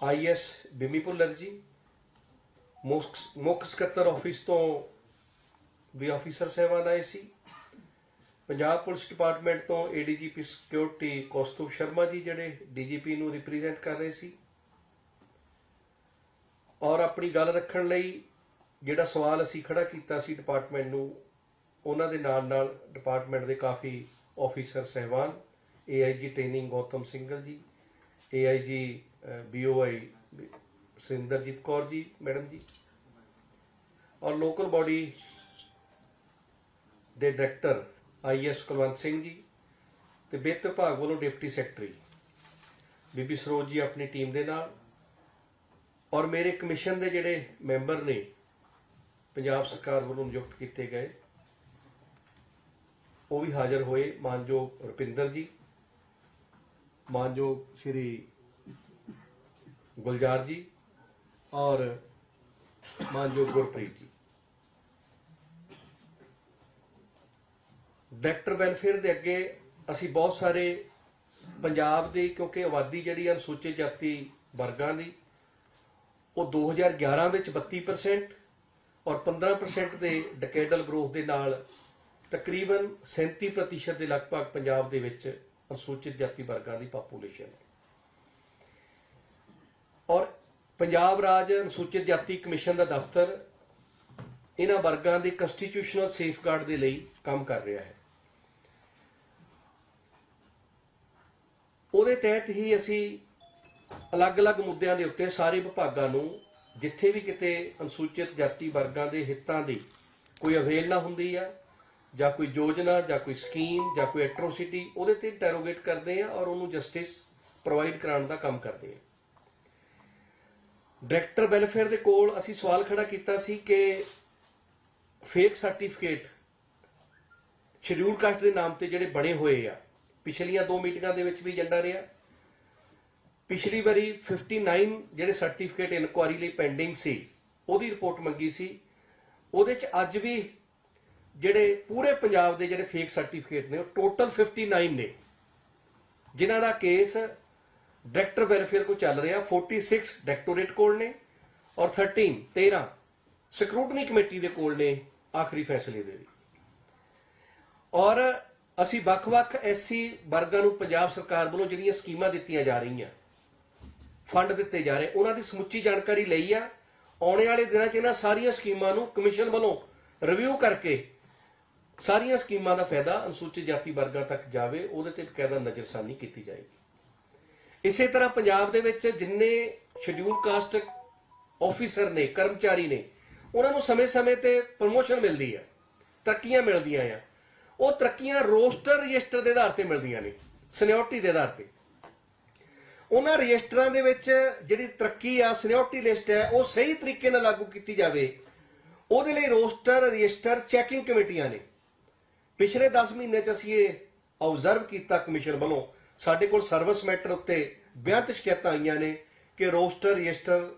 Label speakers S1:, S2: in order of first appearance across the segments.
S1: Is ਬਿਮੀ Bhullar ਜੀ। ਮੁੱਖ ਸਕੱਤਰ ਆਫਿਸ ਤੋਂ ਵੀ ਆਫੀਸਰ ਸਹਿਬਾਨ ਆਏ ਸੀ। ਪੰਜਾਬ ਪੁਲਿਸ ਡਿਪਾਰਟਮੈਂਟ ਤੋਂ ਏਡੀਜੀਪੀ ਸਿਕਿਉਰਿਟੀ ਕੌਸਤੁਭ ਸ਼ਰਮਾ ਜੀ ਜਿਹੜੇ ਡੀਜੀਪੀ ਨੂੰ ਰਿਪਰੈਜ਼ੈਂਟ ਕਰ ਰਹੇ ਸੀ। ਔਰ ਆਪਣੀ ਗੱਲ ਰੱਖਣ ਲਈ ਜਿਹੜਾ ਸਵਾਲ ਅਸੀਂ ਖੜਾ ਕੀਤਾ ਸੀ ਡਿਪਾਰਟਮੈਂਟ ਨੂੰ, ਉਹਨਾਂ ਦੇ ਨਾਲ ਨਾਲ ਡਿਪਾਰਟਮੈਂਟ ਦੇ ਕਾਫੀ ਆਫੀਸਰ ਸਹਿਬਾਨ AIG training Gautam Singhal ji AIG BOI Sinderjit Kaur ji, madam ji. ਔਰ ਲੋਕਲ ਬਾਡੀ ਦੇ ਡਾਇਰੈਕਟਰ ਆਈਐਸ ਕੁਲਵੰਤ ਸਿੰਘ ਜੀ ਤੇ ਵਿੱਤ ਵਿਭਾਗ ਵੱਲੋਂ ਡਿਪਟੀ ਸੈਕਟਰੀ ਬੀਬੀ ਸਰੋਜ ਜੀ ਆਪਣੀ ਟੀਮ ਦੇ ਨਾਲ। ਔਰ ਮੇਰੇ ਕਮਿਸ਼ਨ ਦੇ ਜਿਹੜੇ ਮੈਂਬਰ ਨੇ, ਪੰਜਾਬ ਸਰਕਾਰ ਵੱਲੋਂ ਨਿਯੁਕਤ ਕੀਤੇ ਗਏ, ਉਹ ਵੀ ਹਾਜ਼ਰ ਹੋਏ ਮਾਨਯੋਗ ਰੁਪਿੰਦਰ ਜੀ। ਮਾਨਯੋਗ ਸ਼੍ਰੀ ਗੁਲਜ਼ਾਰ ਜੀ ਔਰ ਮਾਨਯੋਗ ਗੁਰਪ੍ਰੀਤ ਜੀ। ਡਾਇਰੈਕਟਰ ਵੈਲਫੇਅਰ ਦੇ ਅੱਗੇ ਅਸੀਂ ਬਹੁਤ ਸਾਰੇ ਪੰਜਾਬ ਦੇ, ਕਿਉਂਕਿ ਆਬਾਦੀ ਜਿਹੜੀ ਅਨੁਸੂਚਿਤ ਜਾਤੀ ਵਰਗਾਂ ਦੀ, ਉਹ 2011 ਵਿੱਚ 32% ਔਰ 15% ਦੇ ਡਿਕੇਡਲ ਗਰੋਥ ਦੇ ਨਾਲ ਤਕਰੀਬਨ 37% ਦੇ ਲਗਭਗ ਪੰਜਾਬ ਦੇ ਵਿੱਚ ਅਨੁਸੂਚਿਤ ਜਾਤੀ ਵਰਗਾਂ ਦੀ ਪਾਪੂਲੇਸ਼ਨ ਔਰ ਪੰਜਾਬ ਰਾਜ ਅਨੁਸੂਚਿਤ ਜਾਤੀ ਕਮਿਸ਼ਨ ਦਾ ਦਫ਼ਤਰ ਇਹਨਾਂ ਵਰਗਾਂ ਦੇ ਕਨਸਟੀਟਿਊਸ਼ਨਲ ਸੇਫਗਾਰਡ ਦੇ ਲਈ ਕੰਮ ਕਰ ਰਿਹਾ ਹੈ। ਉਹਦੇ ਤਹਿਤ ਹੀ ਅਸੀਂ ਅਲੱਗ-ਅਲੱਗ ਮੁੱਦਿਆਂ ਦੇ ਉੱਤੇ ਸਾਰੇ ਵਿਭਾਗਾਂ ਨੂੰ ਜਿੱਥੇ ਵੀ ਕਿਤੇ ਅਨੁਸੂਚਿਤ ਜਾਤੀ ਵਰਗਾਂ ਦੇ ਹਿੱਤਾਂ ਦੀ ਕੋਈ ਅਵੇਲਨਾ ਹੁੰਦੀ ਆ ਜਾਂ ਕੋਈ ਯੋਜਨਾ, ਜਾਂ ਕੋਈ ਸਕੀਮ ਜਾਂ ਕੋਈ ਐਟਰੋਸਿਟੀ ਉਹਦੇ ਤੇ ਇੰਟਰੋਗੇਟ ਕਰਦੇ ਆ ਔਰ ਉਹਨੂੰ ਜਸਟਿਸ ਪ੍ਰੋਵਾਈਡ ਕਰਾਉਣ ਦਾ ਕੰਮ ਕਰਦੇ ਆ। ਡਾਇਰੈਕਟਰ ਵੈਲਫੇਅਰ ਦੇ ਕੋਲ ਅਸੀਂ ਸਵਾਲ ਖੜਾ ਕੀਤਾ ਸੀ ਕਿ ਫੇਕ ਸਰਟੀਫਿਕੇਟ ਸ਼ਡਿਊਲ ਕਾਸਟ ਦੇ ਨਾਮ ਤੇ ਜਿਹੜੇ ਬਣੇ ਹੋਏ ਆ, ਪਿਛਲੀਆਂ ਦੋ ਮੀਟਿੰਗਾਂ ਦੇ ਵਿੱਚ ਵੀ ਏਜੰਡਾ ਰਿਹਾ। ਪਿਛਲੀ ਵਾਰੀ 59 ਜਿਹੜੇ ਸਰਟੀਫਿਕੇਟ ਇਨਕੁਆਰੀ ਲਈ ਪੈਂਡਿੰਗ ਸੀ, ਉਹਦੀ ਰਿਪੋਰਟ ਮੰਗੀ ਸੀ। ਉਹਦੇ ਚ ਅੱਜ ਵੀ ਜਿਹੜੇ ਪੂਰੇ ਪੰਜਾਬ ਦੇ ਜਿਹੜੇ ਫੇਕ ਸਰਟੀਫਿਕੇਟ ਨੇ, ਉਹ ਟੋਟਲ 59 ਨੇ। ਜਿਨ੍ਹਾਂ ਦਾ ਕੇਸ ਡਾਇਰੈਕਟਰ ਵੈਲਫੇਅਰ ਕੋ ਚੱਲ ਰਿਹਾ 46 ਡਾਇਰੈਕਟੋਰੇਟ ਕੋਲ ਨੇ ਔਰ 13 13 ਸਕਰੂਟਨੀ ਕਮੇਟੀ ਦੇ ਕੋਲ ਨੇ ਆਖਰੀ ਫੈਸਲੇ ਦੇ ਲਈ ਔਰ ਅਸੀਂ ਵੱਖ-ਵੱਖ ਐਸਸੀ ਵਰਗਾਂ ਨੂੰ ਪੰਜਾਬ ਸਰਕਾਰ ਵੱਲੋਂ ਜਿਹੜੀਆਂ ਸਕੀਮਾਂ ਦਿੱਤੀਆਂ ਜਾ ਰਹੀਆਂ, ਫੰਡ ਦਿੱਤੇ ਜਾ ਰਹੇ, ਉਹਨਾਂ ਦੀ ਸਮੁੱਚੀ ਜਾਣਕਾਰੀ ਲਈ ਆ। ਆਉਣੇ ਵਾਲੇ ਦਿਨਾਂ 'ਚ ਇਹਨਾਂ ਸਾਰੀਆਂ ਸਕੀਮਾਂ ਨੂੰ ਕਮਿਸ਼ਨ ਵੱਲੋਂ ਰਿਵਿਊ ਕਰਕੇ ਸਾਰੀਆਂ ਸਕੀਮਾਂ ਦਾ ਫਾਇਦਾ ਅਨੁਸੂਚਿਤ ਜਾਤੀ ਵਰਗਾਂ ਤੱਕ ਜਾਵੇ, ਉਹਦੇ ਤੇ ਬਕਾਇਦਾ ਨਜ਼ਰਸਾਨੀ ਕੀਤੀ ਜਾਏਗੀ। ਇਸੇ ਤਰ੍ਹਾਂ ਪੰਜਾਬ ਦੇ ਵਿੱਚ ਜਿੰਨੇ ਸ਼ਡਿਊਲ ਕਾਸਟ ਆਫੀਸਰ ਨੇ, ਕਰਮਚਾਰੀ ਨੇ, ਉਹਨਾਂ ਨੂੰ ਸਮੇਂ-ਸਮੇਂ ਤੇ ਪ੍ਰਮੋਸ਼ਨ ਮਿਲਦੀ ਹੈ ਤਰੱਕੀਆਂ ਮਿਲਦੀਆਂ ਆ। ਉਹ ਤਰੱਕੀਆਂ ਰੋਸਟਰ ਰਜਿਸਟਰ ਦੇ ਆਧਾਰ ਤੇ ਮਿਲਦੀਆਂ ਨੇ ਸੀਨੀਅਰਟੀ ਦੇ ਆਧਾਰ ਤੇ। ਉਹਨਾਂ ਰਜਿਸਟਰਾਂ ਦੇ ਵਿੱਚ ਜਿਹੜੀ ਤਰੱਕੀ ਆ ਸੀਨੀਅਰਟੀ ਲਿਸਟ ਹੈ, ਉਹ ਸਹੀ ਤਰੀਕੇ ਨਾਲ ਲਾਗੂ ਕੀਤੀ ਜਾਵੇ। ਉਹਦੇ ਲਈ ਰੋਸਟਰ ਰਜਿਸਟਰ ਚੈਕਿੰਗ ਕਮੇਟੀਆਂ ਨੇ। ਪਿਛਲੇ 10 ਮਹੀਨੇ ਚ ਅਸੀਂ ਇਹ ਆਬਜ਼ਰਵ ਕੀਤਾ ਕਮਿਸ਼ਨ ਵੱਲੋਂ, ਸਾਡੇ ਕੋਲ ਸਰਵਿਸ ਮੈਟਰ ਉੱਤੇ ਬਿਆੰਤ ਸ਼ਿਕਾਇਤਾਂ ਆਈਆਂ ਨੇ ਕਿ ਰੋਸਟਰ ਰਜਿਸਟਰ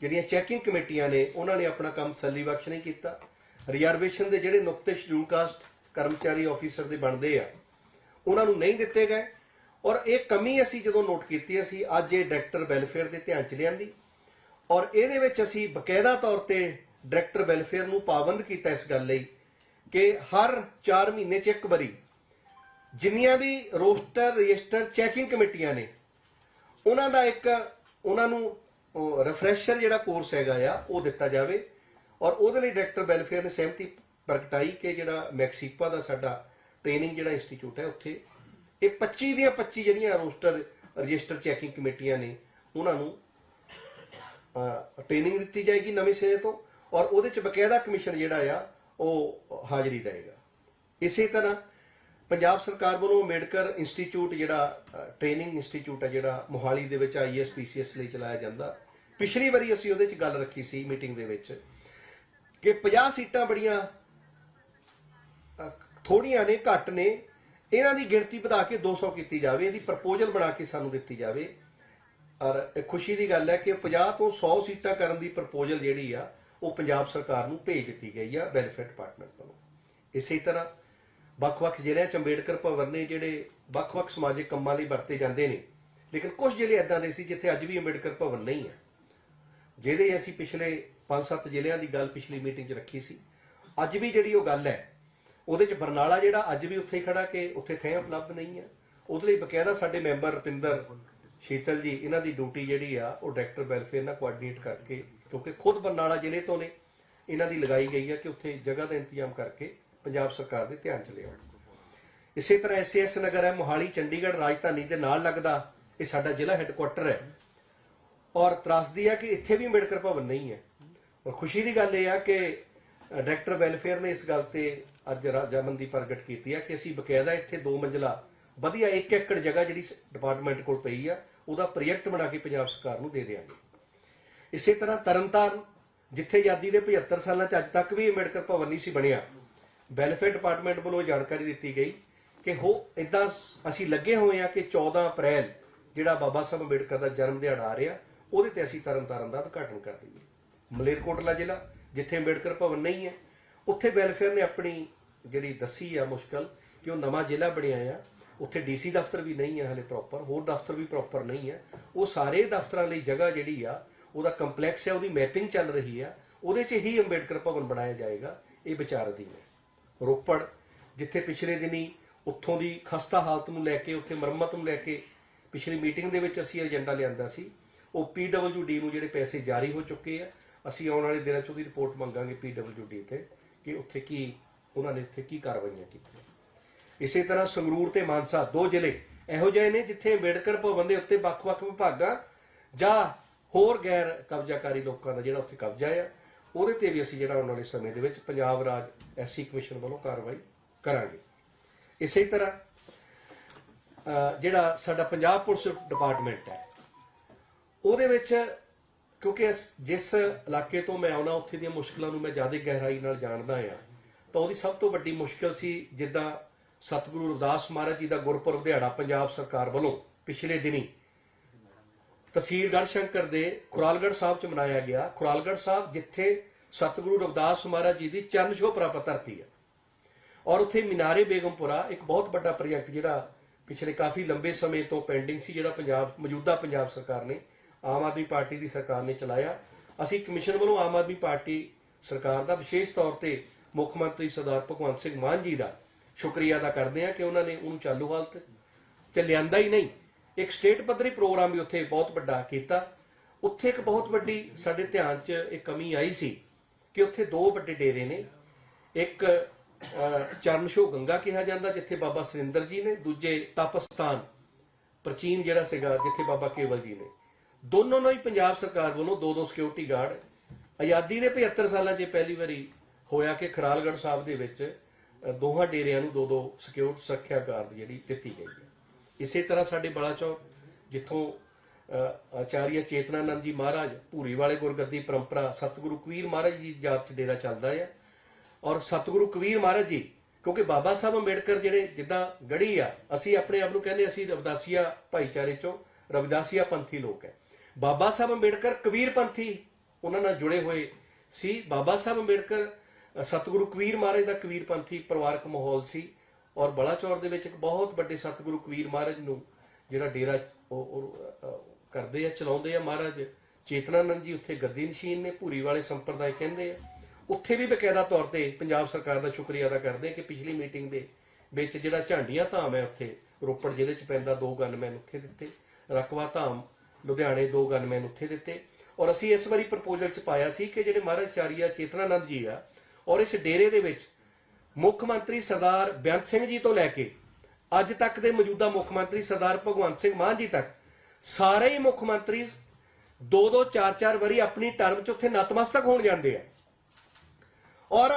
S1: ਜਿਹੜੀਆਂ ਚੈਕਿੰਗ ਕਮੇਟੀਆਂ ਨੇ, ਉਹਨਾਂ ਨੇ ਆਪਣਾ ਕੰਮ ਸੱਲੀ ਬਖਸ਼ ਨਹੀਂ ਕੀਤਾ। ਰਿਜ਼ਰਵੇਸ਼ਨ ਦੇ ਜਿਹੜੇ ਨੁਕਤੇ ਸ਼ਡਿਊਲ ਕਾਸਟ ਕਰਮਚਾਰੀ ਆਫੀਸਰ ਦੇ ਬਣਦੇ ਆ, ਉਹਨਾਂ ਨੂੰ ਨਹੀਂ ਦਿੱਤੇ ਗਏ। ਔਰ ਇਹ ਕਮੀ ਅਸੀਂ ਜਦੋਂ ਨੋਟ ਕੀਤੀ, ਅਸੀਂ ਅੱਜ ਇਹ ਡਾਇਰੈਕਟਰ ਵੈਲਫੇਅਰ ਦੇ ਧਿਆਨ ਚ ਲਿਆਂਦੀ। ਔਰ ਇਹਦੇ ਵਿੱਚ ਅਸੀਂ ਬਕਾਇਦਾ ਤੌਰ ਤੇ ਡਾਇਰੈਕਟਰ ਵੈਲਫੇਅਰ ਨੂੰ ਪਾਬੰਦ ਕੀਤਾ ਇਸ ਗੱਲ ਲਈ। ਕਿ ਹਰ 4 ਮਹੀਨੇ ਚ ਇੱਕ ਵਾਰੀ ਜਿੰਨੀਆਂ ਵੀ ਰੋਸਟਰ, ਰਜਿਸਟਰ, ਚੈਕਿੰਗ ਕਮੇਟੀਆਂ ਨੇ, ਉਹਨਾਂ ਦਾ ਇੱਕ ਉਹਨਾਂ ਨੂੰ ਰਿਫਰੈਸ਼ਰ ਜਿਹੜਾ ਕੋਰਸ ਹੈਗਾ ਆ, ਉਹ ਦਿੱਤਾ ਜਾਵੇ ਔਰ ਉਹਦੇ ਲਈ ਡਾਇਰੈਕਟਰ ਵੈਲਫੇਅਰ ਨੇ ਸਹਿਮਤੀ ਪ੍ਰਗਟਾਈ ਕਿ ਜਿਹੜਾ ਮੈਕਸੀਪਾ ਦਾ ਸਾਡਾ ਟ੍ਰੇਨਿੰਗ ਜਿਹੜਾ ਇੰਸਟੀਚਿਊਟ ਹੈ ਉੱਥੇ, ਇਹ 25 ਦੀਆਂ 25 ਜਿਹੜੀਆਂ ਰੋਸਟਰ, ਰਜਿਸਟਰ, ਚੈਕਿੰਗ ਕਮੇਟੀਆਂ ਨੇ, ਉਹਨਾਂ ਨੂੰ ਟ੍ਰੇਨਿੰਗ ਦਿੱਤੀ ਜਾਏਗੀ ਨਵੇਂ ਸਿਰੇ ਤੋਂ ਔਰ ਉਹਦੇ ਚ ਬਕਾਇਦਾ ਕਮਿਸ਼ਨ ਜਿਹੜਾ ਆ ਉਹ ਹਾਜ਼ਰੀ ਦੇਗਾ ਇਸੇ ਤਰ੍ਹਾਂ ਪੰਜਾਬ ਸਰਕਾਰ ਵੱਲੋਂ ਅੰਬੇਡਕਰ ਇੰਸਟੀਚਿਊਟ ਜਿਹੜਾ ਟ੍ਰੇਨਿੰਗ ਇੰਸਟੀਚਿਊਟ ਹੈ ਜਿਹੜਾ ਮੋਹਾਲੀ ਦੇ ਵਿੱਚ ਆਈਐਸ ਪੀਸੀਐਸ ਲਈ ਚਲਾਇਆ ਜਾਂਦਾ। ਪਿਛਲੀ ਵਾਰੀ ਅਸੀਂ ਉਹਦੇ ਚ ਗੱਲ ਰੱਖੀ ਸੀ ਮੀਟਿੰਗ ਦੇ ਵਿੱਚ ਕਿ 50 ਸੀਟਾਂ ਬੜੀਆਂ ਥੋੜੀਆਂ ਨੇ, ਘੱਟ ਨੇ। ਇਹਨਾਂ ਦੀ ਗਿਣਤੀ ਵਧਾ ਕੇ 200 ਕੀਤੀ ਜਾਵੇ, ਇਹਦੀ ਪ੍ਰਪੋਜ਼ਲ ਬਣਾ ਕੇ ਸਾਨੂੰ ਦਿੱਤੀ ਜਾਵੇ। ਔਰ ਖੁਸ਼ੀ ਦੀ ਗੱਲ ਹੈ ਕਿ 50 ਤੋਂ 100 ਸੀਟਾਂ ਕਰਨ ਦੀ ਪ੍ਰਪੋਜ਼ਲ ਜਿਹੜੀ ਆ ਉਹ ਪੰਜਾਬ ਸਰਕਾਰ ਨੂੰ ਭੇਜ ਦਿੱਤੀ ਗਈ ਆ ਵੈਲਫੇਅਰ ਡਿਪਾਰਟਮੈਂਟ ਵੱਲੋਂ। ਇਸੇ ਤਰ੍ਹਾਂ ਵੱਖ-ਵੱਖ ਜ਼ਿਲ੍ਹਿਆਂ ਚ ਅੰਬੇਡਕਰ ਭਵਨ ਨੇ ਜਿਹੜੇ ਵੱਖ-ਵੱਖ ਸਮਾਜਿਕ ਕੰਮਾਂ ਲਈ ਵਰਤੇ ਜਾਂਦੇ ਨੇ, ਲੇਕਿਨ ਕੁਝ ਜ਼ਿਲ੍ਹੇ ਇਦਾਂ ਦੇ ਸੀ ਜਿੱਥੇ ਅੱਜ ਵੀ ਅੰਬੇਡਕਰ ਭਵਨ ਨਹੀਂ ਹੈ। ਜਿਹਦੇ ਅਸੀਂ ਪਿਛਲੇ 5-7 ਜ਼ਿਲ੍ਹਿਆਂ ਦੀ ਗੱਲ ਪਿਛਲੀ ਮੀਟਿੰਗ 'ਚ ਰੱਖੀ ਸੀ। ਅੱਜ ਵੀ ਜਿਹੜੀ ਉਹ ਗੱਲ ਹੈ, ਉਹਦੇ 'ਚ ਬਰਨਾਲਾ ਜਿਹੜਾ ਅੱਜ ਵੀ ਉੱਥੇ ਹੀ ਖੜਾ ਕਿ ਉੱਥੇ ਥੈਂ ਉਪਲਬਧ ਨਹੀਂ ਹੈ। ਉਹਦੇ ਲਈ ਬਕਾਇਦਾ ਸਾਡੇ ਮੈਂਬਰ ਰੁਪਿੰਦਰ ਸ਼ੀਤਲ ਜੀ, ਇਹਨਾਂ ਦੀ ਡਿਊਟੀ ਜਿਹੜੀ ਆ, ਉਹ ਡਾਇਰੈਕਟਰ ਵੈਲਫੇਅਰ ਨਾਲ ਕੋਆਰਡੀਨੇਟ ਕਰਕੇ ਕਿਉਂਕਿ ਖੁਦ ਬਰਨਾਲਾ ਜ਼ਿਲ੍ਹੇ ਤੋਂ ਨੇ, ਇਹਨਾਂ ਦੀ ਲਗਾਈ ਗਈ ਹੈ ਕਿ ਉੱਥੇ ਜਗ੍ਹਾ ਦਾ ਇੰਤਜ਼ਾਮ ਕਰਕੇ ਪੰਜਾਬ ਸਰਕਾਰ ਦੇ ਧਿਆਨ ਚ ਲਿਆਉਣ। ਇਸੇ ਤਰ੍ਹਾਂ ਐਸਐਸ ਨਗਰ ਹੈ, ਮੋਹਾਲੀ, ਚੰਡੀਗੜ੍ਹ, ਰਾਜਧਾਨੀ ਦੇ ਨਾਲ ਲੱਗਦਾ ਇਹ ਸਾਡਾ ਜ਼ਿਲ੍ਹਾ ਹੈੱਡਕੁਆਟਰ ਹੈ। ਔਰ ਤਰਾਸਦੀ ਹੈ ਕਿ ਇੱਥੇ ਵੀ ਅੰਬੇਡਕਰ ਭਵਨ ਨਹੀਂ ਹੈ। ਔਰ ਖੁਸ਼ੀ ਦੀ ਗੱਲ ਇਹ ਆ ਕਿ ਡਾਇਰੈਕਟਰ ਵੈਲਫੇਅਰ ਨੇ ਇਸ ਗੱਲ ਤੇ ਅੱਜ ਰਾਜਾਮੰਦੀ ਪ੍ਰਗਟ ਕੀਤੀ ਹੈ ਕਿ ਅਸੀਂ ਬਕਾਇਦਾ ਇੱਥੇ ਦੋ ਮੰਜ਼ਲਾ ਵਧੀਆ 1 ਏਕੜ ਜਗ੍ਹਾ ਜਿਹੜੀ ਡਿਪਾਰਟਮੈਂਟ ਕੋਲ ਪਈ ਆ, ਉਹਦਾ ਪ੍ਰੋਜੈਕਟ ਬਣਾ ਕੇ ਪੰਜਾਬ ਸਰਕਾਰ ਨੂੰ ਦੇ ਦੇਵਾਂਗੇ ਇਸੇ ਤਰ੍ਹਾਂ ਤਰਨਤਾਰਨ, ਜਿੱਥੇ ਆਜ਼ਾਦੀ ਦੇ 75 ਸਾਲਾਂ ਚ ਅੱਜ ਤੱਕ ਵੀ ਅੰਬੇਡਕਰ ਭਵਨ ਨਹੀਂ ਸੀ ਬਣਿਆ, ਵੈਲਫੇਅਰ ਡਿਪਾਰਟਮੈਂਟ ਵੱਲੋਂ ਜਾਣਕਾਰੀ ਦਿੱਤੀ ਗਈ ਕਿ ਹੋ ਇਦਾਂ ਅਸੀਂ ਲੱਗੇ ਹੋਏ ਆ ਕਿ 14 ਅਪ੍ਰੈਲ, ਜਿਹੜਾ ਬਾਬਾ ਸਾਹਿਬ ਅੰਬੇਡਕਰ ਦਾ ਜਨਮ ਦਿਹਾੜਾ ਆ ਰਿਹਾ, ਉਹਦੇ ਤੇ ਅਸੀਂ ਤਰਨਤਾਰਨ ਦਾ ਉਦਘਾਟਨ ਕਰ ਦਈਏ। ਮਲੇਰਕੋਟਲਾ ਜ਼ਿਲ੍ਹਾ, ਜਿੱਥੇ ਅੰਬੇਡਕਰ ਭਵਨ ਨਹੀਂ ਹੈ, ਉੱਥੇ ਵੈਲਫੇਅਰ ਨੇ ਆਪਣੀ ਜਿਹੜੀ ਦੱਸੀ ਆ ਮੁਸ਼ਕਲ ਕਿ ਉਹ ਨਵਾਂ ਜ਼ਿਲ੍ਹਾ ਬਣਿਆ ਆ, ਉੱਥੇ ਡੀਸੀ ਦਫ਼ਤਰ ਵੀ ਨਹੀਂ ਹੈ ਹਲੇ ਪ੍ਰੋਪਰ ਹੋਰ ਦਫ਼ਤਰ ਵੀ ਪ੍ਰੋਪਰ ਨਹੀਂ ਹੈ ਉਹ ਸਾਰੇ ਦਫ਼ਤਰਾਂ ਲਈ ਜਗ੍ਹਾ ਜਿਹੜੀ ਆ ਉਹਦਾ ਕੰਪਲੈਕਸ ਹੈ, ਉਹਦੀ ਮੈਪਿੰਗ ਚੱਲ ਰਹੀ ਆ। ਉਹਦੇ 'ਚ ਹੀ ਅੰਬੇਡਕਰ ਭਵਨ ਬਣਾਇਆ ਜਾਏਗਾ, ਇਹ ਵਿਚਾਰ ਅਧੀਨ ਹੈ। ਰੋਪੜ, ਜਿੱਥੇ ਪਿਛਲੇ ਦਿਨੀ ਉੱਥੋਂ ਦੀ ਖਸਤਾ ਹਾਲਤ ਨੂੰ ਲੈ ਕੇ, ਉੱਥੇ ਮੁਰੰਮਤ ਨੂੰ ਲੈ ਕੇ ਪਿਛਲੀ ਮੀਟਿੰਗ ਦੇ ਵਿੱਚ ਅਸੀਂ ਏਜੰਡਾ ਲਿਆਂਦਾ ਸੀ। ਉਹ ਪੀਡਬਲਯੂਡੀ ਨੂੰ ਜਿਹੜੇ ਪੈਸੇ ਜਾਰੀ ਹੋ ਚੁੱਕੇ ਆ, ਅਸੀਂ ਆਉਣ ਵਾਲੇ ਦਿਨਾਂ 'ਚ ਉਹਦੀ ਰਿਪੋਰਟ ਮੰਗਾਂਗੇ ਪੀਡਬਲਯੂਡੀ ਤੇ ਕਿ ਉੱਥੇ ਕੀ, ਉਹਨਾਂ ਨੇ ਇੱਥੇ ਕੀ ਕਾਰਵਾਈਆਂ ਕੀਤੀਆਂ। ਇਸੇ ਤਰ੍ਹਾਂ ਸੰਗਰੂਰ ਤੇ ਮਾਨਸਾ ਦੋ ਜ਼ਿਲ੍ਹੇ ਇਹੋ ਜਿਹੇ ਨੇ ਜਿੱਥੇ ਅੰਬੇਡਕਰ ਭਵਨ ਦੇ ਉੱਤੇ ਵੱਖ-ਵੱਖ ਵਿਭਾਗਾਂ ਜਾਂ ਹੋਰ ਗੈਰ ਕਬਜ਼ਾਕਾਰੀ ਲੋਕਾਂ ਦਾ ਜਿਹੜਾ ਉੱਥੇ ਕਬਜ਼ਾ ਆ, ਉਹਦੇ ਤੇ ਵੀ ਅਸੀਂ ਜਿਹੜਾ ਆਉਣ ਵਾਲੇ ਸਮੇਂ ਦੇ ਵਿੱਚ ਪੰਜਾਬ ਰਾਜ ਐਸਸੀ ਕਮਿਸ਼ਨ ਵੱਲੋਂ ਕਾਰਵਾਈ ਕਰਾਂਗੇ। ਇਸੇ ਤਰ੍ਹਾਂ ਜਿਹੜਾ ਸਾਡਾ ਪੰਜਾਬ ਪੁਲਿਸ ਡਿਪਾਰਟਮੈਂਟ ਹੈ, ਉਹਦੇ ਵਿੱਚ ਕਿਉਂਕਿ ਇਸ- ਜਿਸ ਇਲਾਕੇ ਤੋਂ ਮੈਂ ਆਉਣਾ, ਉੱਥੇ ਦੀਆਂ ਮੁਸ਼ਕਲਾਂ ਨੂੰ ਮੈਂ ਜ਼ਿਆਦਾ ਗਹਿਰਾਈ ਨਾਲ ਜਾਣਦਾ ਆ, ਤਾਂ ਉਹਦੀ ਸਭ ਤੋਂ ਵੱਡੀ ਮੁਸ਼ਕਲ ਸੀ ਜਿੱਦਾਂ ਸਤਿਗੁਰੂ ਰਵਿਦਾਸ ਮਹਾਰਾਜ ਜੀ ਦਾ ਗੁਰਪੁਰਬ ਦਿਹਾੜਾ ਪੰਜਾਬ ਸਰਕਾਰ ਵੱਲੋਂ ਪਿਛਲੇ ਦਿਨੀ ਤਹਿਸੀਲ ਗੜਸ਼ੰਕਰ ਦੇ ਖੁਰਾਲਗੜ੍ਹ ਸਾਹਿਬ ਚ ਮਨਾਇਆ ਗਿਆ। ਖੁਰਾਲਗੜ ਸਾਹਿਬ ਜਿੱਥੇ ਸਤਿਗੁਰੂ ਰਵਿਦਾਸ ਮਹਾਰਾਜ ਜੀ ਦੀ ਚਰਨ ਛੋਹ ਪ੍ਰਾਪਤ ਧਰਤੀ ਹੈ। ਔਰ ਉੱਥੇ ਮੀਨਾਰੇ ਬੇਗਮਪੁਰਾ ਇੱਕ ਬਹੁਤ ਵੱਡਾ ਪ੍ਰੋਜੈਕਟ ਜਿਹੜਾ ਪਿਛਲੇ ਕਾਫੀ ਲੰਬੇ ਸਮੇਂ ਤੋਂ ਪੈਂਡਿੰਗ ਸੀ, ਜਿਹੜਾ ਪੰਜਾਬ, ਮੌਜੂਦਾ ਪੰਜਾਬ ਸਰਕਾਰ ਨੇ, ਆਮ ਆਦਮੀ ਪਾਰਟੀ ਦੀ ਸਰਕਾਰ ਨੇ ਚਲਾਇਆ। ਅਸੀਂ ਕਮਿਸ਼ਨ ਵੱਲੋਂ ਆਮ ਆਦਮੀ ਪਾਰਟੀ ਸਰਕਾਰ ਦਾ ਵਿਸ਼ੇਸ਼ ਤੌਰ ਤੇ ਮੁੱਖ ਮੰਤਰੀ ਸਰਦਾਰ ਭਗਵੰਤ ਸਿੰਘ ਮਾਨ ਜੀ ਦਾ ਸ਼ੁਕਰੀਆ ਅਦਾ ਕਰਦੇ ਹਾਂ ਕਿ ਉਹਨਾਂ ਨੇ ਉਹਨੂੰ ਚਾਲੂ ਹਾਲਤ ਚ ਲਿਆਂਦਾ ਹੀ ਨਹੀਂ। ਇੱਕ ਸਟੇਟ ਪੱਧਰੀ ਪ੍ਰੋਗਰਾਮ ਵੀ ਉੱਥੇ ਬਹੁਤ ਵੱਡਾ ਕੀਤਾ। ਉੱਥੇ ਇੱਕ ਬਹੁਤ ਵੱਡੀ ਸਾਡੇ ਧਿਆਨ 'ਚ ਇੱਕ ਕਮੀ ਆਈ ਸੀ ਕਿ ਉੱਥੇ ਦੋ ਵੱਡੇ ਡੇਰੇ ਨੇ। ਇੱਕ ਅਹ, ਚਰਨਸ਼ੋ ਗੰਗਾ ਕਿਹਾ ਜਾਂਦਾ ਜਿੱਥੇ ਬਾਬਾ ਸੁਰਿੰਦਰ ਜੀ ਨੇ ਦੂਜੇ ਤਪਸਤਾਨ ਪ੍ਰਾਚੀਨ ਜਿਹੜਾ ਸੀਗਾ ਜਿੱਥੇ ਬਾਬਾ ਕੇਵਲ ਜੀ ਨੇ। ਦੋਨੋਂ ਨੂੰ ਹੀ ਪੰਜਾਬ ਸਰਕਾਰ ਵੱਲੋਂ ਦੋ ਦੋ ਸਿਕਿਉਰਿਟੀ ਗਾਰਡ ਆਜ਼ਾਦੀ ਦੇ 75 ਸਾਲਾਂ 'ਚ ਪਹਿਲੀ ਵਾਰੀ ਹੋਇਆ ਕਿ ਖਰਾਲਗੜ੍ਹ ਸਾਹਿਬ ਦੇ ਵਿੱਚ ਦੋਹਾਂ ਡੇਰਿਆਂ ਨੂੰ ਦੋ ਦੋ ਸਿਕਿਉਰਿਟੀ ਸੁਰੱਖਿਆ ਗਾਰਡ ਜਿਹੜੀ ਦਿੱਤੀ ਗਈ ਹੈ। ਇਸੇ ਤਰ੍ਹਾਂ ਸਾਡੇ ਬਲਾਚੌਰ ਜਿੱਥੋਂ ਅਹ, ਆਚਾਰੀਆ ਚੇਤਨਾਨੰਦ ਜੀ ਮਹਾਰਾਜ ਭੂਰੀ ਵਾਲੇ ਗੁਰਗੱਦੀ ਪਰੰਪਰਾ ਸਤਿਗੁਰੂ ਕਬੀਰ ਮਹਾਰਾਜ ਜੀ ਦੀ ਜਾਤ ਚ ਡੇਰਾ ਚੱਲਦਾ ਹੈ ਔਰ ਸਤਿਗੁਰੂ ਕਬੀਰ ਮਹਾਰਾਜ ਜੀ ਕਿਉਂਕਿ ਬਾਬਾ ਸਾਹਿਬ ਅੰਬੇਡਕਰ ਜਿਹੜੇ ਜਿੱਦਾਂ ਗੜੀ ਆ ਅਸੀਂ ਆਪਣੇ ਆਪ ਨੂੰ ਕਹਿੰਦੇ ਅਸੀਂ ਰਵਿਦਾਸੀਆ ਭਾਈਚਾਰੇ ਚੋਂ ਰਵਿਦਾਸੀਆ ਪੰਥੀ ਲੋਕ ਹੈ ਬਾਬਾ ਸਾਹਿਬ ਅੰਬੇਡਕਰ ਕਬੀਰ ਪੰਥੀ ਉਹਨਾਂ ਨਾਲ ਜੁੜੇ ਹੋਏ ਸੀ। ਬਾਬਾ ਸਾਹਿਬ ਅੰਬੇਡਕਰ ਸਤਿਗੁਰੂ ਕਬੀਰ ਮਹਾਰਾਜ ਦਾ ਕਬੀਰ ਪੰਥੀ ਪਰਿਵਾਰਕ ਮਾਹੌਲ ਸੀ। ਔਰ ਬਲਾਚੌਰ ਦੇ ਵਿੱਚ ਇੱਕ ਬਹੁਤ ਵੱਡੇ ਸਤਿਗੁਰੂ ਕਬੀਰ ਮਹਾਰਾਜ ਨੂੰ ਜਿਹੜਾ ਡੇਰਾ ਕਰਦੇ ਆ, ਚਲਾਉਂਦੇ ਆ ਮਹਾਰਾਜ। ਚੇਤਨਾਨੰਦ ਜੀ ਉੱਥੇ ਗੱਦੀ ਨਸ਼ੀਨ ਨੇ, ਭੂਰੀ ਵਾਲੇ ਸੰਪਰਦਾਇ ਕਹਿੰਦੇ ਆ। ਉੱਥੇ ਵੀ ਬਕਾਇਦਾ ਤੌਰ ਤੇ ਪੰਜਾਬ ਸਰਕਾਰ ਦਾ ਸ਼ੁਕਰੀਆ ਅਦਾ ਕਰਦੇ ਆ ਕਿ ਪਿਛਲੀ ਮੀਟਿੰਗ ਦੇ ਵਿੱਚ ਜਿਹੜਾ ਝਾਂਡੀਆਂ ਧਾਮ ਹੈ ਉੱਥੇ, ਰੋਪੜ ਜ਼ਿਲ੍ਹੇ 'ਚ ਪੈਂਦਾ ਦੋ ਗਨਮੈਨ ਉੱਥੇ ਦਿੱਤੇ। ਰਕਵਾ ਧਾਮ, ਲੁਧਿਆਣੇ ਦੋ ਗਨਮੈਨ ਉੱਥੇ ਦਿੱਤੇ। ਔਰ ਅਸੀਂ ਇਸ ਵਾਰੀ ਪ੍ਰਪੋਜ਼ਲ 'ਚ ਪਾਇਆ ਸੀ ਕਿ ਜਿਹੜੇ ਮਹਾਰਾਜ ਚਾਰੀਆ ਚੇਤਨਾਨੰਦ ਜੀ ਆ, ਔਰ ਇਸ ਡੇਰੇ ਦੇ ਵਿੱਚ ਮੁੱਖ ਮੰਤਰੀ ਸਰਦਾਰ ਬੇਅੰਤ ਸਿੰਘ ਜੀ ਤੋਂ ਲੈ ਕੇ ਅੱਜ ਤੱਕ ਦੇ ਮੌਜੂਦਾ ਮੁੱਖ ਮੰਤਰੀ ਸਰਦਾਰ ਭਗਵੰਤ ਸਿੰਘ ਮਾਨ ਜੀ ਤੱਕ ਸਾਰੇ ਹੀ ਮੁੱਖ ਮੰਤਰੀ ਦੋ ਦੋ, ਚਾਰ ਚਾਰ ਵਾਰੀ ਆਪਣੀ ਟਰਮ 'ਚ ਉੱਥੇ ਨਤਮਸਤਕ ਹੋਣ ਜਾਂਦੇ ਆ। ਔਰ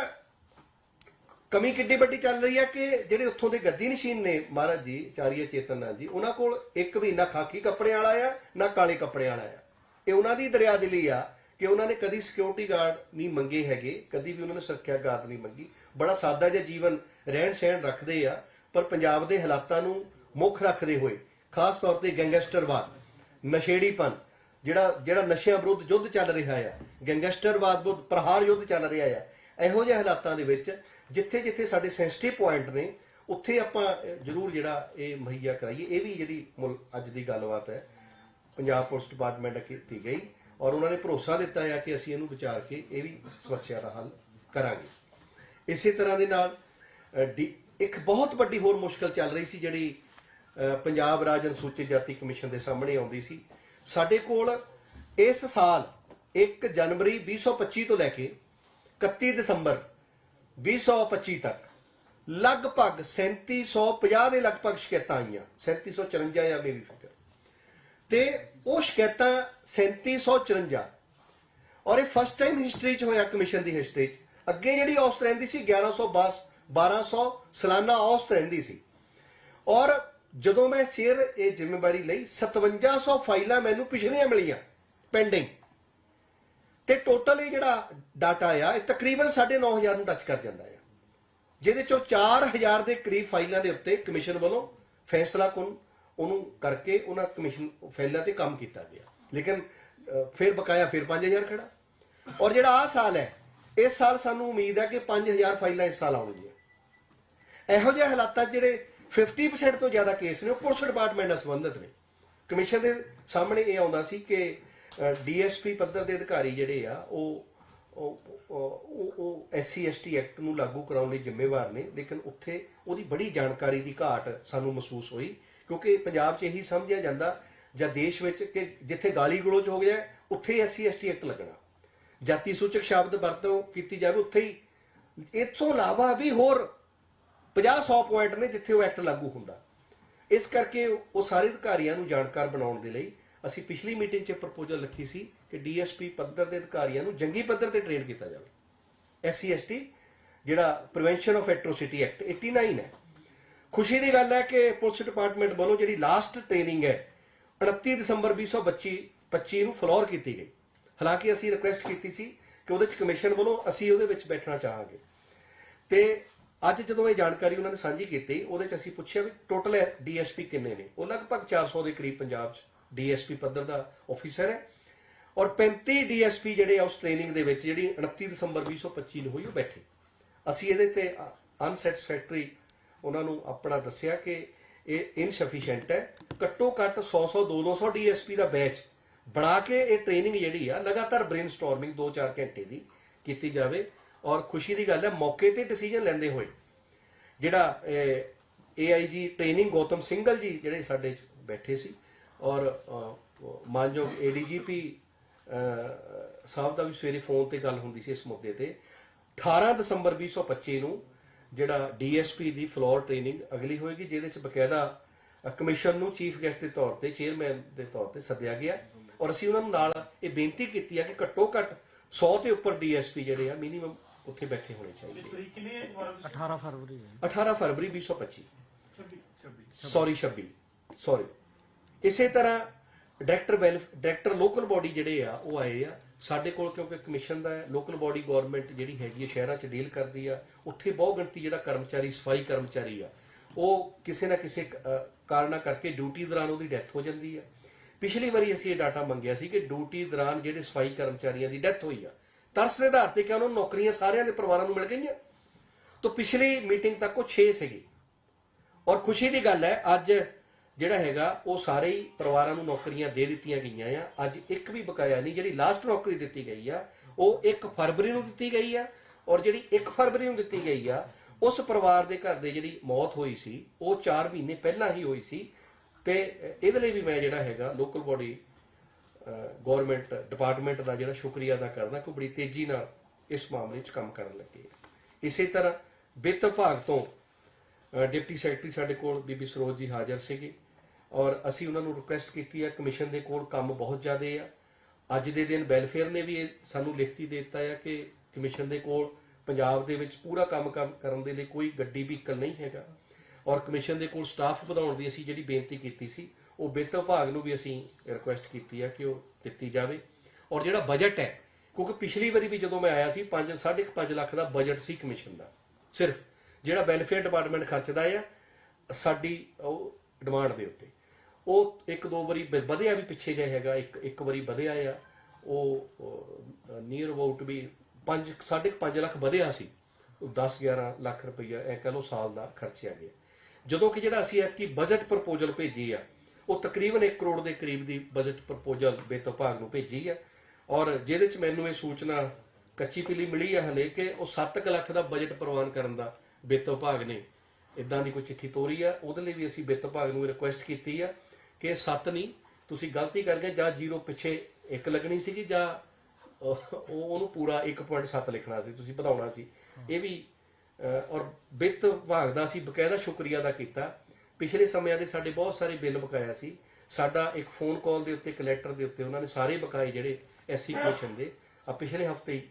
S1: ਕਮੀ ਕਿੱਡੀ ਵੱਡੀ ਚੱਲ ਰਹੀ ਹੈ ਕਿ ਜਿਹੜੇ ਉੱਥੋਂ ਦੇ ਗੱਦੀ ਨਸ਼ੀਨ ਨੇ ਮਹਾਰਾਜ ਜੀ, ਚਾਰੀਆ ਚੇਤਨਨਾਥ ਜੀ, ਉਹਨਾਂ ਕੋਲ ਇੱਕ ਵੀ ਨਾ ਖਾਕੀ ਕੱਪੜਿਆਂ ਵਾਲਾ ਆ, ਨਾ ਕਾਲੇ ਕੱਪੜਿਆਂ ਵਾਲਾ ਆ। ਇਹ ਉਹਨਾਂ ਦੀ ਦਰਿਆ ਦਿਲੀ ਆ ਕਿ ਉਹਨਾਂ ਨੇ ਕਦੀ ਸਿਕਿਉਰਿਟੀ ਗਾਰਡ ਨਹੀਂ ਮੰਗੇ ਹੈਗੇ, ਕਦੀ ਵੀ ਉਹਨਾਂ ਨੇ ਸੁਰੱਖਿਆ ਗਾਰਡ ਨਹੀਂ ਮੰਗੀ। ਬੜਾ ਸਾਦਾ ਜਿਹਾ ਜੀਵਨ ਰਹਿਣ ਸਹਿਣ ਰੱਖਦੇ ਆ, ਪਰ ਪੰਜਾਬ ਦੇ ਹਾਲਾਤਾਂ ਨੂੰ ਮੁੱਖ ਰੱਖਦੇ ਹੋਏ, ਖਾਸ ਤੌਰ ਤੇ ਗੈਂਗਸਟਰਵਾਦ, ਨਸ਼ੇੜੀਪਨ, ਜਿਹੜਾ ਜਿਹੜਾ ਨਸ਼ਿਆਂ ਵਿਰੁੱਧ ਯੁੱਧ ਚੱਲ ਰਿਹਾ ਆ, ਗੈਂਗਸਟਰਵਾਦ ਵਿਰੁੱਧ ਪ੍ਰਹਾਰ ਯੁੱਧ ਚੱਲ ਰਿਹਾ ਆ, ਇਹੋ ਜਿਹੇ ਹਾਲਾਤਾਂ ਦੇ ਵਿੱਚ ਜਿੱਥੇ ਜਿੱਥੇ ਸਾਡੇ ਸੈਂਸਿਟਿਵ ਪੁਆਇੰਟ ਨੇ, ਉੱਥੇ ਆਪਾਂ ਜ਼ਰੂਰ ਜਿਹੜਾ ਇਹ ਮੁਹੱਈਆ ਕਰਾਈਏ। ਇਹ ਵੀ ਜਿਹੜੀ ਮੁਲ- ਅੱਜ ਦੀ ਗੱਲਬਾਤ ਹੈ, ਪੰਜਾਬ ਪੁਲਿਸ ਡਿਪਾਰਟਮੈਂਟ ਕੀਤੀ ਗਈ ਔਰ ਉਹਨਾਂ ਨੇ ਭਰੋਸਾ ਦਿੱਤਾ ਹੈ ਕਿ ਅਸੀਂ ਇਹਨੂੰ ਵਿਚਾਰ ਕੇ ਇਹ ਵੀ ਸਮੱਸਿਆ ਦਾ ਹੱਲ ਕਰਾਂਗੇ। ਇਸੇ ਤਰ੍ਹਾਂ ਦੇ ਨਾਲ ਡੀ- ਇੱਕ ਬਹੁਤ ਵੱਡੀ ਹੋਰ ਮੁਸ਼ਕਲ ਚੱਲ ਰਹੀ ਸੀ ਜਿਹੜੀ ਪੰਜਾਬ ਰਾਜ ਅਨੁਸੂਚਿਤ ਜਾਤੀ ਕਮਿਸ਼ਨ ਦੇ ਸਾਹਮਣੇ ਆਉਂਦੀ ਸੀ। ਸਾਡੇ ਕੋਲ ਇਸ ਸਾਲ 1 ਜਨਵਰੀ 2025 ਤੋਂ ਲੈ ਕੇ 31 ਦਸੰਬਰ 2025 ਤੱਕ ਲਗਭਗ 3750 ਦੇ ਲਗਭਗ ਸ਼ਿਕਾਇਤਾਂ ਆਈਆਂ। 3754 ਜਾਂ ਮੇਰੀ ਫਿਕਰ ਤੇ ਉਹ ਸ਼ਿਕਾਇਤਾਂ 3754 ਔਰ ਇਹ ਫਸਟ ਟਾਈਮ ਹਿਸਟਰੀ 'ਚ ਹੋਇਆ ਕਮਿਸ਼ਨ ਦੀ ਹਿਸਟਰੀ 'ਚ। ਅੱਗੇ ਜਿਹੜੀ ਔਸਤ ਰਹਿੰਦੀ ਸੀ 1122 1200 ਸਾਲਾਨਾ ਔਸਤ ਰਹਿੰਦੀ ਸੀ। ਔਰ ਜਦੋਂ ਮੈਂ ਚੇਅਰ ਇਹ ਜ਼ਿੰਮੇਵਾਰੀ ਲਈ 5700 ਫਾਈਲਾਂ ਮੈਨੂੰ ਪਿਛਲੀਆਂ ਮਿਲੀਆਂ ਪੈਂਡਿੰਗ ਤੇ ਟੋਟਲ ਇਹ ਜਿਹੜਾ ਡਾਟਾ ਆ, ਇਹ ਤਕਰੀਬਨ 9500 ਨੂੰ ਟੱਚ ਕਰ ਜਾਂਦਾ ਆ। ਜਿਹਦੇ ਚੋਂ 4000 ਦੇ ਕਰੀਬ ਫਾਈਲਾਂ ਦੇ ਉੱਤੇ ਕਮਿਸ਼ਨ ਵੱਲੋਂ ਫੈਸਲਾ ਕੁਨ, ਉਹਨੂੰ ਕਰਕੇ ਉਹਨਾਂ ਕਮਿਸ਼ਨ ਫਾਈਲਾਂ ਤੇ ਕੰਮ ਕੀਤਾ ਗਿਆ। ਲੇਕਿਨ ਫਿਰ ਬਕਾਇਆ ਫਿਰ 5000 ਖੜਾ। ਔਰ ਜਿਹੜਾ ਆ ਸਾਲ ਹੈ ਇਸ ਸਾਲ ਸਾਨੂੰ ਉਮੀਦ ਹੈ ਕਿ 5000 ਫਾਈਲਾਂ ਇਸ ਸਾਲ ਆਉਣਗੀਆਂ। ਇਹੋ ਜਿਹੇ ਹਾਲਾਤਾਂ ਜਿਹੜੇ 50% ਤੋਂ ਜ਼ਿਆਦਾ ਕੇਸ ਨੇ, ਉਹ ਪੁਲਿਸ ਡਿਪਾਰਟਮੈਂਟ ਨਾਲ ਸੰਬੰਧਿਤ ਨੇ। ਕਮਿਸ਼ਨ ਦੇ ਸਾਹਮਣੇ ਇਹ ਆਉਂਦਾ ਸੀ ਕਿ ਡੀਐਸਪੀ ਪੱਧਰ ਦੇ ਅਧਿਕਾਰੀ ਜਿਹੜੇ ਆ, ਉਹ ਉਹ, ਉਹ- ਉਹ ਐਸਸੀ ਐਸਟੀ ਐਕਟ ਨੂੰ ਲਾਗੂ ਕਰਾਉਣ ਲਈ ਜ਼ਿੰਮੇਵਾਰ ਨੇ, ਲੇਕਿਨ ਉੱਥੇ ਉਹਦੀ ਬੜੀ ਜਾਣਕਾਰੀ ਦੀ ਘਾਟ ਸਾਨੂੰ ਮਹਿਸੂਸ ਹੋਈ, ਕਿਉਂਕਿ ਪੰਜਾਬ 'ਚ ਇਹੀ ਸਮਝਿਆ ਜਾਂਦਾ ਜਾਂ ਦੇਸ਼ ਵਿੱਚ ਕਿ ਜਿੱਥੇ ਗਾਲੀ ਗਲੋਚ ਹੋ ਗਿਆ, ਉੱਥੇ ਐਸਸੀ ਐਸਟੀ ਐਕਟ ਲੱਗਣਾ। ਜਾਤੀ ਸੂਚਕ ਸ਼ਬਦ ਵਰਤੋਂ ਕੀਤੀ ਜਾਵੇ, ਉੱਥੇ ਹੀ ਇਸ ਤੋਂ ਇਲਾਵਾ ਵੀ ਹੋਰ 50 100 ਪੁਆਇੰਟ ਨੇ ਜਿੱਥੇ ਉਹ ਐਕਟ ਲਾਗੂ ਹੁੰਦਾ। ਇਸ ਕਰਕੇ ਉਹ ਸਾਰੇ ਅਧਿਕਾਰੀਆਂ ਨੂੰ ਜਾਣਕਾਰ ਬਣਾਉਣ ਦੇ ਲਈ ਅਸੀਂ ਪਿਛਲੀ ਮੀਟਿੰਗ 'ਚ ਪ੍ਰਪੋਜ਼ਲ ਰੱਖੀ ਸੀ ਕਿ ਡੀਐਸਪੀ ਪੱਧਰ ਦੇ ਅਧਿਕਾਰੀਆਂ ਨੂੰ ਜੰਗੀ ਪੱਧਰ ਤੇ ਟ੍ਰੇਨ ਕੀਤਾ ਜਾਵੇ। ਐਸਸੀ ਐਸਟੀ ਜਿਹੜਾ ਪ੍ਰੀਵੈਂਸ਼ਨ ਆਫ ਐਟ੍ਰੋਸਿਟੀ ਐਕਟ 89 ਹੈ। ਖੁਸ਼ੀ ਦੀ ਗੱਲ ਹੈ ਕਿ ਪੁਲਿਸ ਡਿਪਾਰਟਮੈਂਟ ਵੱਲੋਂ ਜਿਹੜੀ ਲਾਸਟ ਟ੍ਰੇਨਿੰਗ ਹੈ 29 ਦਸੰਬਰ 2025 25 ਨੂੰ ਫਲੋਰ ਕੀਤੀ ਗਈ। ਹਾਲਾਂਕਿ ਅਸੀਂ ਰਿਕੁਐਸਟ ਕੀਤੀ ਸੀ ਕਿ ਉਹਦੇ ਚ ਕਮਿਸ਼ਨ ਵੱਲੋਂ ਅਸੀਂ ਉਹਦੇ ਵਿੱਚ ਬੈਠਣਾ ਚਾਹਾਂਗੇ। ਤੇ ਅੱਜ ਜਦੋਂ ਇਹ ਜਾਣਕਾਰੀ ਉਹਨਾਂ ਨੇ ਸਾਂਝੀ ਕੀਤੀ, ਉਹਦੇ ਚ ਅਸੀਂ ਪੁੱਛਿਆ ਵੀ ਟੋਟਲ ਡੀਐਸਪੀ ਕਿੰਨੇ ਨੇ? ਉਹ ਲਗਭਗ 400 ਦੇ ਕਰੀਬ ਪੰਜਾਬ ਚ ਡੀਐਸਪੀ ਪੱਧਰ ਦਾ ਆਫੀਸਰ ਹੈ। ਔਰ 35 ਡੀਐਸਪੀ ਜਿਹੜੇ ਆ, ਉਸ ਟ੍ਰੇਨਿੰਗ ਦੇ ਵਿੱਚ ਜਿਹੜੀ 29 ਦਸੰਬਰ 2025 ਨੂੰ ਹੋਈ, ਉਹ ਬੈਠੇ। ਅਸੀਂ ਇਹਦੇ ਤੇ ਅਨਸੈਟੀਸਫੈਕਟਰੀ ਉਹਨਾਂ ਨੂੰ ਆਪਣਾ ਦੱਸਿਆ ਕਿ ਇਹ ਇਨਸਫੀਸ਼ੀਐਂਟ ਹੈ। ਘੱਟੋ ਘੱਟ 100 100 200 ਡੀਐਸਪੀ ਦਾ ਬੈਚ ਬਣਾ ਕੇ ਇਹ ਟ੍ਰੇਨਿੰਗ ਜਿਹੜੀ ਆ ਲਗਾਤਾਰ ਬ੍ਰੇਨਸਟਾਰਮਿੰਗ 2-4 ਘੰਟੇ ਦੀ ਕੀਤੀ ਜਾਵੇ ਔਰ ਖੁਸ਼ੀ ਦੀ ਗੱਲ ਹੈ ਮੌਕੇ ਤੇ ਡਿਸੀਜਨ ਲੈਂਦੇ ਹੋਏ ਜਿਹੜਾ ਏਆਈਜੀ ਟ੍ਰੇਨਿੰਗ ਗੌਤਮ ਸਿੰਘਲ ਜੀ ਜਿਹੜੇ ਸਾਡੇ ਬੈਠੇ ਸੀ ਔਰ ਅਹ, ਮਾਨਯੋਗ ਏਡੀਜੀਪੀ ਸਾਹਿਬ ਦਾ ਵੀ ਸਵੇਰੇ ਫੋਨ ਤੇ ਗੱਲ ਹੁੰਦੀ ਸੀ ਇਸ ਮੁੱਦੇ ਤੇ। 18 ਦਸੰਬਰ 2025 ਨੂੰ ਜਿਹੜਾ ਡੀਐਸਪੀ ਦੀ ਫਲੋਰ ਟ੍ਰੇਨਿੰਗ ਅਗਲੀ ਹੋਏਗੀ ਜਿਹਦੇ ਚ ਬਕਾਇਦਾ ਕਮਿਸ਼ਨ ਨੂੰ ਚੀਫ ਗੈਸਟ ਦੇ ਤੌਰ ਤੇ ਚੇਅਰਮੈਨ ਦੇ ਤੌਰ ਤੇ ਸੱਦਿਆ ਗਿਆ। ਔਰ ਅਸੀਂ ਉਹਨਾਂ ਨੂੰ ਨਾਲ ਇਹ ਬੇਨਤੀ ਕੀਤੀ ਆ ਕਿ ਘੱਟੋ ਘੱਟ 100 ਤੇ ਉੱਪਰ ਡੀਐਸਪੀ ਜਿਹੜੇ ਆ ਮਿਨੀਮਮ ਉੱਥੇ ਬੈਠੇ ਹੋਣੇ ਚਾਹੀਦੇ
S2: ਤਰੀਕ ਕਿੰਨੀ ਹੈ? ਦੁਬਾਰਾ
S3: 18 ਫਰਵਰੀ ਹੈ।
S1: 18 ਫਰਵਰੀ 2025
S2: 26 26
S1: ਸੌਰੀ 26 ਸੌਰੀ ਇਸੇ ਤਰ੍ਹਾਂ director welfare director local body ਜਿਹੜੇ ਆ ਉਹ ਆਏ ਆ। ਸਾਡੇ ਕੋਲ ਕਿਉਂਕਿ ਕਮਿਸ਼ਨ ਦਾ ਲੋਕਲ ਬਾਡੀ ਗਵਰਨਮੈਂਟ ਜਿਹੜੀ ਹੈਗੀ ਹੈ ਸ਼ਹਿਰਾਂ 'ਚ ਡੀਲ ਕਰਦੀ ਆ। ਉੱਥੇ ਬਹੁਤ ਗਿਣਤੀ ਜਿਹੜਾ ਕਰਮਚਾਰੀ ਸਫ਼ਾਈ ਕਰਮਚਾਰੀ ਆ ਉਹ ਕਿਸੇ ਨਾ ਕਿਸੇ ਕਾਰਨਾਂ ਕਰਕੇ ਡਿਊਟੀ ਦੌਰਾਨ ਉਹਦੀ ਡੈਥ ਹੋ ਜਾਂਦੀ ਆ। ਪਿਛਲੀ ਵਾਰੀ ਅਸੀਂ ਇਹ ਡਾਟਾ ਮੰਗਿਆ ਸੀ ਕਿ ਡਿਊਟੀ ਦੌਰਾਨ ਜਿਹੜੇ ਸਫ਼ਾਈ ਕਰਮਚਾਰੀਆਂ ਦੀ ਡੈਥ ਹੋਈ ਆ, ਤਰਸ ਦੇ ਆਧਾਰ ਤੇ ਕਿ ਉਹਨਾਂ ਨੂੰ ਨੌਕਰੀਆਂ ਸਾਰਿਆਂ ਦੇ ਪਰਿਵਾਰਾਂ ਨੂੰ ਮਿਲ ਗਈਆਂ? ਤਾਂ ਪਿਛਲੀ ਮੀਟਿੰਗ ਤੱਕ ਉਹ 6 ਸੀਗੇ। ਔਰ ਖੁਸ਼ੀ ਦੀ ਗੱਲ ਹੈ, ਅੱਜ ਜਿਹੜਾ ਹੈਗਾ, ਉਹ ਸਾਰੇ ਹੀ ਪਰਿਵਾਰਾਂ ਨੂੰ ਨੌਕਰੀਆਂ ਦੇ ਦਿੱਤੀਆਂ ਗਈਆਂ ਆ। ਅੱਜ ਇੱਕ ਵੀ ਬਕਾਇਆ ਨਹੀਂ, ਜਿਹੜੀ ਲਾਸਟ ਨੌਕਰੀ ਦਿੱਤੀ ਗਈ ਆ, ਉਹ 1 ਫਰਵਰੀ ਨੂੰ ਦਿੱਤੀ ਗਈ ਆ ਔਰ ਜਿਹੜੀ 1 ਫਰਵਰੀ ਨੂੰ ਦਿੱਤੀ ਗਈ ਆ, ਉਸ ਪਰਿਵਾਰ ਦੇ ਘਰ ਦੇ ਜਿਹੜੀ ਮੌਤ ਹੋਈ ਸੀ, ਉਹ 4 ਮਹੀਨੇ ਪਹਿਲਾਂ ਹੀ ਹੋਈ ਸੀ। ਤੇ ਇਹਦੇ ਲਈ ਵੀ ਮੈਂ ਜਿਹੜਾ ਹੈਗਾ ਲੋਕਲ ਬਾਡੀ ਗਵਰਨਮੈਂਟ ਡਿਪਾਰਟਮੈਂਟ ਦਾ ਜਿਹੜਾ ਸ਼ੁਕਰੀਆ ਅਦਾ ਕਰਦਾ ਕਿ ਉਹ ਬੜੀ ਤੇਜ਼ੀ ਨਾਲ ਇਸ ਮਾਮਲੇ 'ਚ ਕੰਮ ਕਰਨ ਲੱਗੇ ਇਸੇ ਤਰ੍ਹਾਂ ਵਿੱਤ ਵਿਭਾਗ ਤੋਂ ਡਿਪਟੀ ਸੈਕਟਰੀ ਸਾਡੇ ਕੋਲ ਬੀਬੀ ਸਰੋਜ ਜੀ ਹਾਜ਼ਰ ਸੀਗੇ ਔਰ ਅਸੀਂ ਉਹਨਾਂ ਨੂੰ ਰਿਕੁਐਸਟ ਕੀਤੀ ਆ ਕਮਿਸ਼ਨ ਦੇ ਕੋਲ ਕੰਮ ਬਹੁਤ ਜ਼ਿਆਦਾ ਆ। ਅੱਜ ਦੇ ਦਿਨ ਵੈਲਫੇਅਰ ਨੇ ਵੀ ਇਹ ਸਾਨੂੰ ਲਿਖਤੀ ਦੇ ਦਿੱਤਾ ਆ ਕਿ ਕਮਿਸ਼ਨ ਦੇ ਕੋਲ ਪੰਜਾਬ ਦੇ ਵਿੱਚ ਪੂਰਾ ਕੰਮ ਕੰਮ ਕਰਨ ਦੇ ਲਈ ਕੋਈ ਗੱਡੀ ਵਹੀਕਲ ਨਹੀਂ ਹੈਗਾ। ਔਰ ਕਮਿਸ਼ਨ ਦੇ ਕੋਲ ਸਟਾਫ ਵਧਾਉਣ ਦੀ ਅਸੀਂ ਜਿਹੜੀ ਬੇਨਤੀ ਕੀਤੀ ਸੀ, ਉਹ ਵਿੱਤ ਵਿਭਾਗ ਨੂੰ ਵੀ ਅਸੀਂ ਰਿਕੁਐਸਟ ਕੀਤੀ ਹੈ ਕਿ ਉਹ ਦਿੱਤੀ ਜਾਵੇ। ਔਰ ਜਿਹੜਾ ਬਜਟ ਹੈ, ਕਿਉਂਕਿ ਪਿਛਲੀ ਵਾਰੀ ਵੀ ਜਦੋਂ ਮੈਂ ਆਇਆ ਸੀ 5 5.5 ਲੱਖ ਦਾ ਬਜਟ ਸੀ ਕਮਿਸ਼ਨ ਦਾ। ਸਿਰਫ ਜਿਹੜਾ ਵੈਲਫੇਅਰ ਡਿਪਾਰਟਮੈਂਟ ਖਰਚਦਾ ਆ, ਸਾਡੀ ਉਹ ਡਿਮਾਂਡ ਦੇ ਉੱਤੇ। ਉਹ ਇੱਕ ਦੋ ਵਾਰੀ ਵਧਿਆ ਵੀ ਪਿੱਛੇ ਜਿਹਾ ਹੈਗਾ, ਇੱਕ ਇੱਕ ਵਾਰੀ ਵਧਿਆ ਆ। ਉਹ ਨੀਅਰ ਅਬਾਊਟ ਵੀ 5 5.5 ਲੱਖ ਵਧਿਆ ਸੀ। ਉਹ 10 11 ਲੱਖ ਰੁਪਈਆ, ਇਹ ਕਹ ਲਓ ਸਾਲ ਦਾ ਖਰਚਿਆ ਗਿਆ। ਜਦੋਂ ਕਿ ਜਿਹੜਾ ਅਸੀਂ ਐਤਕੀ ਬਜਟ ਪ੍ਰਪੋਜ਼ਲ ਭੇਜੀ ਆ, ਉਹ ਤਕਰੀਬਨ 1 ਕਰੋੜ ਦੇ ਕਰੀਬ ਦੀ ਬਜਟ ਪ੍ਰਪੋਜ਼ਲ ਵਿੱਤ ਵਿਭਾਗ ਨੂੰ ਭੇਜੀ ਆ। ਔਰ ਜਿਹਦੇ ਚ ਮੈਨੂੰ ਇਹ ਸੂਚਨਾ ਕੱਚੀ ਪੀਲੀ ਮਿਲੀ ਆ ਹਲੇ ਕਿ ਉਹ 7 ਲੱਖ ਦਾ ਬਜਟ ਪ੍ਰਵਾਨ ਕਰਨ ਦਾ ਵਿੱਤ ਵਿਭਾਗ ਨੇ। ਇਦਾਂ ਦੀ ਕੋਈ ਚਿੱਠੀ ਤੋਰੀ ਆ। ਉਹਦੇ ਲਈ ਵੀ ਅਸੀਂ ਵਿੱਤ ਵਿਭਾਗ ਨੂੰ ਰਿਕੁਐਸਟ ਕੀਤੀ ਆ ਕਿ 7 ਨਹੀਂ, ਤੁਸੀਂ ਗਲਤੀ ਕਰ ਗਏ ਜਾਂ ਜ਼ੀਰੋ ਪਿੱਛੇ ਇੱਕ ਲੱਗਣੀ ਸੀਗੀ ਜਾਂ ਉਹ ਉਹ- ਉਹਨੂੰ ਪੂਰਾ 1.7 ਲਿਖਣਾ ਸੀ, ਤੁਸੀਂ ਵਧਾਉਣਾ ਸੀ। ਇਹ ਵੀ ਔਰ ਵਿੱਤ ਵਿਭਾਗ ਦਾ ਅਸੀਂ ਬਕਾਇਦਾ ਸ਼ੁਕਰੀਆ ਦਾ ਕੀਤਾ। ਪਿਛਲੇ ਸਮਿਆਂ ਦੇ ਸਾਡੇ ਬਹੁਤ ਸਾਰੇ ਬਿੱਲ ਬਕਾਇਆ ਸੀ। ਸਾਡਾ ਇੱਕ ਫੋਨ ਕਾਲ ਦੇ ਉੱਤੇ ਕਲੈਕਟਰ ਦੇ ਉੱਤੇ ਉਹਨਾਂ ਨੇ ਸਾਰੇ ਬਕਾਏ ਜਿਹੜੇ ਐਸਸੀ ਕਮਿਸ਼ਨ ਦੇ। ਆ ਪਿਛਲੇ ਹਫ਼ਤੇ